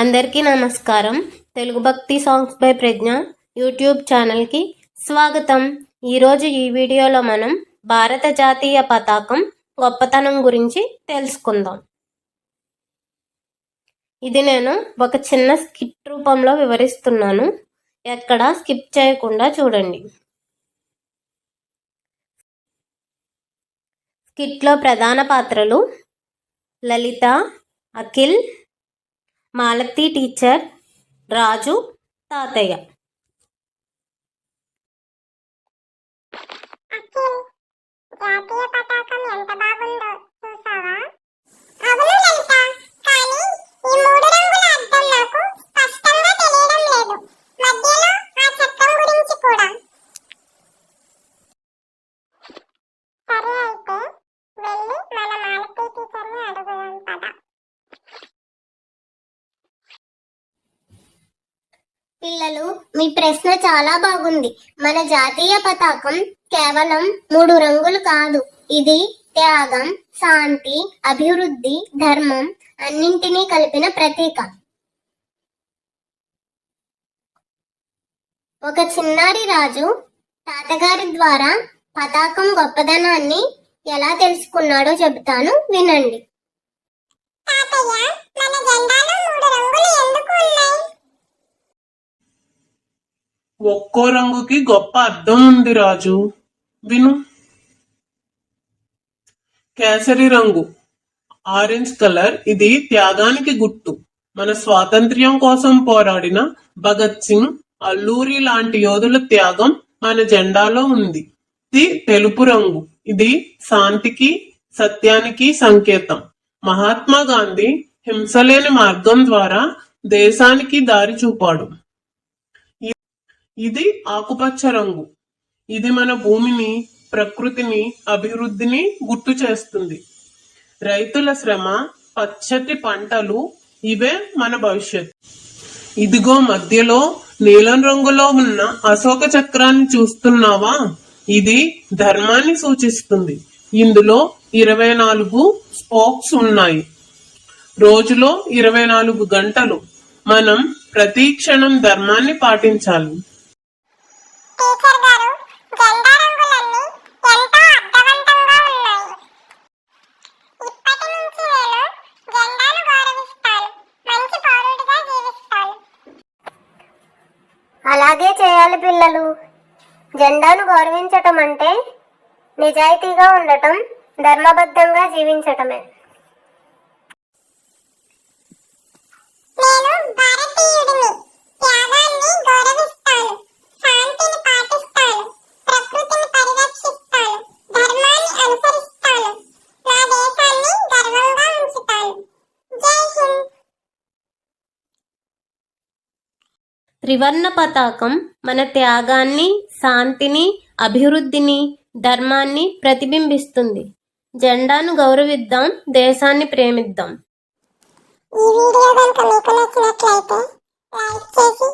అందరికీ నమస్కారం. తెలుగు భక్తి సాంగ్స్ బై ప్రజ్ఞ యూట్యూబ్ ఛానల్కి స్వాగతం. ఈరోజు ఈ వీడియోలో మనం భారత జాతీయ పతాకం గొప్పతనం గురించి తెలుసుకుందాం. ఇది నేను ఒక చిన్న స్కిట్ రూపంలో వివరిస్తున్నాను. ఎక్కడా స్కిప్ చేయకుండా చూడండి. స్కిట్లో ప్రధాన పాత్రలు లలిత అఖిల్ మాలతి టీచర్ రాజు తాతయ్య అఖిల్ జాతీయ పతాకం ఎంత బాగుందో చూసావా అవును లలిత కానీ ఈ మూడు రంగుల అర్థం నాకు స్పష్టంగా తెలియడం లేదు మధ్యలో ఆ చక్రం గురించి కూడా సరే అయితే వెళ్ళి మన మాలతీ టీచర్ని అడుగుదాం పద పిల్లలు మీ ప్రశ్న చాలా బాగుంది. మన జాతీయ పతాకం కేవలం మూడు రంగులు కాదు. ఇది త్యాగం శాంతి అభివృద్ధి ధర్మం అన్నింటినీ కలిపిన ప్రతీక. ఒక చిన్నారి రాజు తాతగారి ద్వారా పతాకం గొప్పదనాన్ని ఎలా తెలుసుకున్నాడో చెబుతాను వినండి. తాతయ్య మన జెండాలో మూడు రంగులు ఎందుకు ఉన్నాయి ఒక్కో రంగుకి గొప్ప అర్థం ఉంది రాజు. విను. కేసరి రంగు. Orange colour. ఇది త్యాగానికి గుర్తు మన స్వాతంత్ర్యం కోసం పోరాడిన భగత్ సింగ్ అల్లూరి లాంటి యోధుల త్యాగం మన జెండాలో ఉంది. ఇది తెలుపు రంగు. ఇది శాంతికి సత్యానికి సంకేతం. మహాత్మా గాంధీ హింసలేని మార్గం ద్వారా దేశానికి దారి చూపాడు. ఇది ఆకుపచ్చ రంగు. ఇది మన భూమిని ప్రకృతిని అభివృద్ధిని గుర్తు చేస్తుంది. రైతుల శ్రమ పచ్చటి పంటలు ఇవే మన భవిష్యత్ ఇదిగో మధ్యలో నీలం రంగులో ఉన్న అశోక చక్రాన్ని చూస్తున్నావా? ఇది ధర్మాన్ని సూచిస్తుంది. ఇందులో ఇరవై నాలుగు స్పోక్స్ ఉన్నాయి. రోజులో ఇరవై నాలుగు గంటలు మనం ప్రతి క్షణం ధర్మాన్ని పాటించాలి. టీచర్ గారు జెండా రంగులన్నీ ఎంతో అర్థవంతంగా ఉన్నాయి. ఇప్పటి నుంచి నేను జెండాను గౌరవిస్తాను. మంచి పౌరుడిగా జీవిస్తాను. అలాగే చేయాలి పిల్లలు. జెండాను గౌరవించటం అంటే నిజాయితీగా ఉండటం ధర్మబద్ధంగా జీవించటమే. త్రివర్ణ పతాకం మన త్యాగాన్ని శాంతిని అభివృద్ధిని ధర్మాన్ని ప్రతిబింబిస్తుంది. జెండాను గౌరవిద్దాం దేశాన్ని ప్రేమిద్దాం. ఈ వీడియో కనుక మీకు నచ్చినట్లయితే లైక్ చేసి